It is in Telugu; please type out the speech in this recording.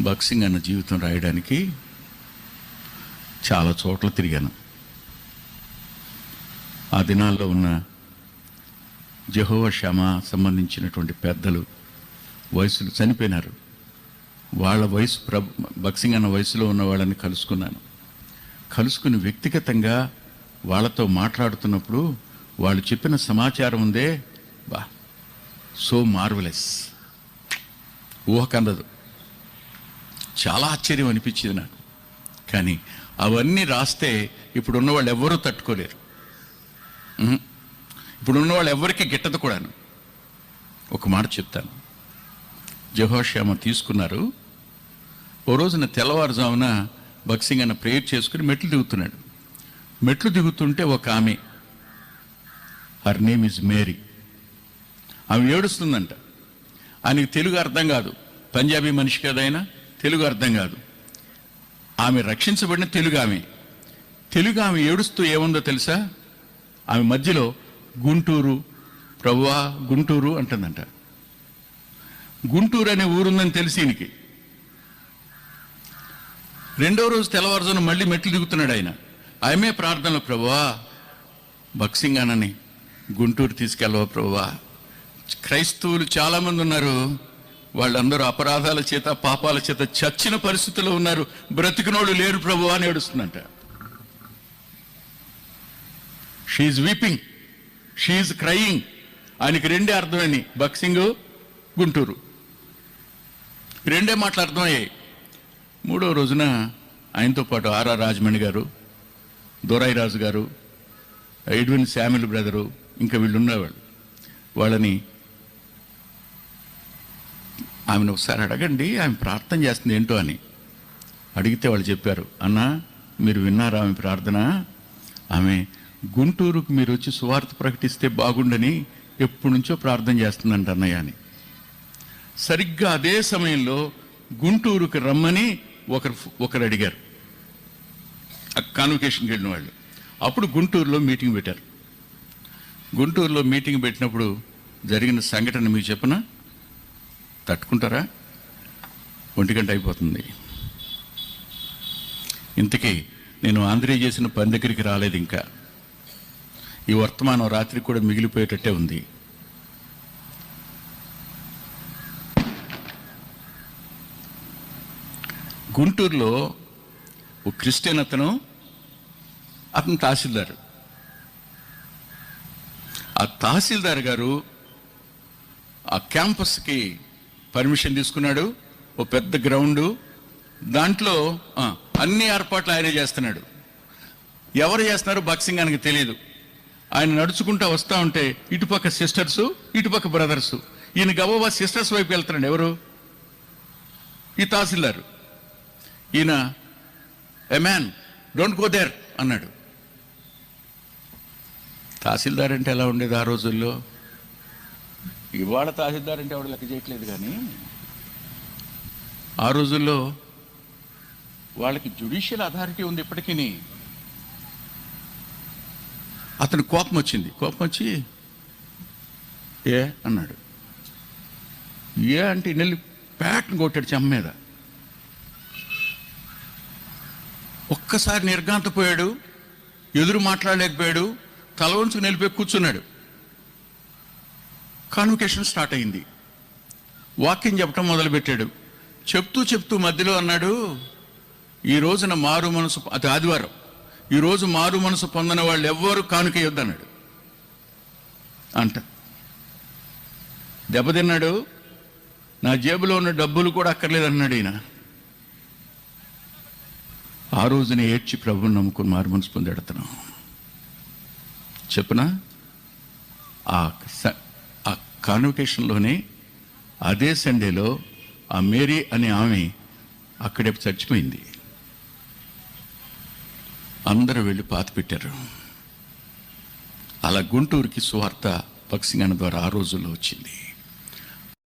బక్సింగ్ అన్న జీవితం రాయడానికి చాలా చోట్ల తిరిగాను. ఆ దినాల్లో ఉన్న జహోవ శ్యామ సంబంధించినటువంటి పెద్దలు వయసులు చనిపోయినారు. వాళ్ళ వయసు ప్రభు బక్సింగ్ అన్న వయసులో ఉన్న వాళ్ళని కలుసుకున్నాను. కలుసుకుని వ్యక్తిగతంగా వాళ్ళతో మాట్లాడుతున్నప్పుడు వాళ్ళు చెప్పిన సమాచారం ఉందే బా సో మార్వలెస్. ఊహకందదు చాలా ఆశ్చర్యం అనిపించింది నాకు. కానీ అవన్నీ రాస్తే ఇప్పుడున్న వాళ్ళు ఎవ్వరూ తట్టుకోలేరు. ఇప్పుడున్న వాళ్ళు ఎవరికి గిట్టదు కూడాను. ఒక మాట చెప్తాను. జహోశ్యామ తీసుకున్నారు. ఓ రోజున తెల్లవారుజామున బక్సింగ్ అన్న ప్రేయర్ చేసుకుని మెట్లు దిగుతున్నాడు. మెట్లు దిగుతుంటే ఒక ఆమె హర్ నేమ్ ఇస్ మేరీ ఆమె ఏడుస్తుందంట. ఆయనకి తెలుగు అర్థం కాదు. పంజాబీ మనిషి కదైనా తెలుగు అర్థం కాదు. ఆమె రక్షించబడిన తెలుగు ఆమె. తెలుగు ఆమె ఏడుస్తూ ఏముందో తెలుసా? ఆమె మధ్యలో గుంటూరు ప్రవ్వా గుంటూరు అంటుందంట. గుంటూరు అనే ఊరుందని తెలిసి ఈయనకి. రెండో రోజు తెల్లవారుజాను మళ్ళీ మెట్లు దిగుతున్నాడు ఆయన. ఆమె ప్రార్థనలో ప్రభువా బక్సింగ్ అనని గుంటూరు తీసుకెళ్ళవా ప్రభువా క్రైస్తవులు చాలామంది ఉన్నారు. వాళ్ళందరూ అపరాధాల చేత పాపాల చేత చచ్చిన పరిస్థితుల్లో ఉన్నారు. బ్రతికినోడు లేరు ప్రభు అని ఏడుస్తుందంట. షీఈ్ వీపింగ్ షీఈ్ క్రయింగ్ ఆయనకి రెండే అర్థమైంది. బక్సింగ్ గుంటూరు. రెండే మాటలు అర్థమయ్యాయి. మూడో రోజున ఆయనతో పాటు ఆర్ఆర్ రాజమణి గారు దొరాయి రాజు గారు ఎడ్విన్ శామిల్ బ్రదరు ఇంకా వీళ్ళు ఉన్నవాళ్ళు వాళ్ళని ఆమెను ఒకసారి అడగండి ఆమె ప్రార్థన చేస్తుంది ఏంటో అని. అడిగితే వాళ్ళు చెప్పారు అన్న మీరు విన్నారా ఆమె ప్రార్థన? ఆమె గుంటూరుకు మీరు వచ్చి సువార్త ప్రకటిస్తే బాగుండని ఎప్పటి నుంచో ప్రార్థన చేస్తుందంట అన్నయ్య అని. సరిగ్గా అదే సమయంలో గుంటూరుకు రమ్మని ఒకరు ఒకరు అడిగారు. ఆ కాన్వకేషన్కి వెళ్ళిన వాళ్ళు. అప్పుడు గుంటూరులో మీటింగ్ పెట్టారు. గుంటూరులో మీటింగ్ పెట్టినప్పుడు జరిగిన సంఘటన మీకు చెప్పనా? తట్టుకుంటారా? ఒంటి గంట అయిపోతుంది. ఇంతకీ నేను ఆంధ్రే చేసిన పని దగ్గరికి రాలేదు ఇంకా. ఈ వర్తమానం రాత్రి కూడా మిగిలిపోయేటట్టే ఉంది. గుంటూరులో ఒక క్రిస్టియన్ అతను అతను తహసీల్దారు. ఆ తహసీల్దార్ గారు ఆ క్యాంపస్కి పర్మిషన్ తీసుకున్నాడు ఓ పెద్ద గ్రౌండు. దాంట్లో అన్ని ఏర్పాట్లు ఆయనే చేస్తున్నాడు. ఎవరు చేస్తున్నారు బాక్సింగ్ ఆయనకు తెలియదు ఆయన నడుచుకుంటా వస్తూ ఉంటే ఇటుపక్క సిస్టర్స్ ఇటుపక్క బ్రదర్స్. ఈయన గబోబా సిస్టర్స్ వైపు వెళ్తున్నాడు. ఎవరు? ఈ తహసీల్దార్. ఈయన a man don't go there అన్నాడు. తహసీల్దార్ అంటే ఎలా ఉండేది ఆ రోజుల్లో? ఇవాళ తహసీల్దార్ అంటే ఎవడు లెక్క చేయట్లేదు కానీ ఆ రోజుల్లో వాళ్ళకి జుడిషియల్ అథారిటీ ఉంది ఇప్పటికీ. అతను కోపం వచ్చింది. కోపం వచ్చి ఏ అన్నాడు. ఏ అంటే నెల్లి ప్యాట్ని కొట్టాడు చెమ్మ మీద. ఒక్కసారి నిర్గాంతపోయాడు ఎదురు మాట్లాడలేకపోయాడు తల వంచుకు నిలిపి కూర్చున్నాడు. కాన్వకేషన్ స్టార్ట్ అయింది. వాక్యం చెప్పడం మొదలుపెట్టాడు. చెప్తూ చెప్తూ మధ్యలో అన్నాడు ఈ రోజున మారు మనసు అది ఆదివారం. ఈరోజు మారు మనసు పొందిన వాళ్ళు ఎవ్వరు కానుకేయొద్దన్నాడు అంట. దెబ్బతిన్నాడు నా జేబులో ఉన్న డబ్బులు కూడా అక్కర్లేదన్నాడు ఈయన. ఆ రోజునే ఏడ్చి ప్రభుని నమ్ముకుని మారు మనసు పొందాడు చెప్పనా? ఆ స- ఆ కాన్వకేషన్లోనే అదే సండేలో ఆ మేరీ అనే ఆమె అక్కడే చచ్చిపోయింది. అందరూ వెళ్ళి పాత పెట్టారు. అలా గుంటూరుకి సువార్త పక్షింగన ద్వారా ఆ రోజుల్లో వచ్చింది.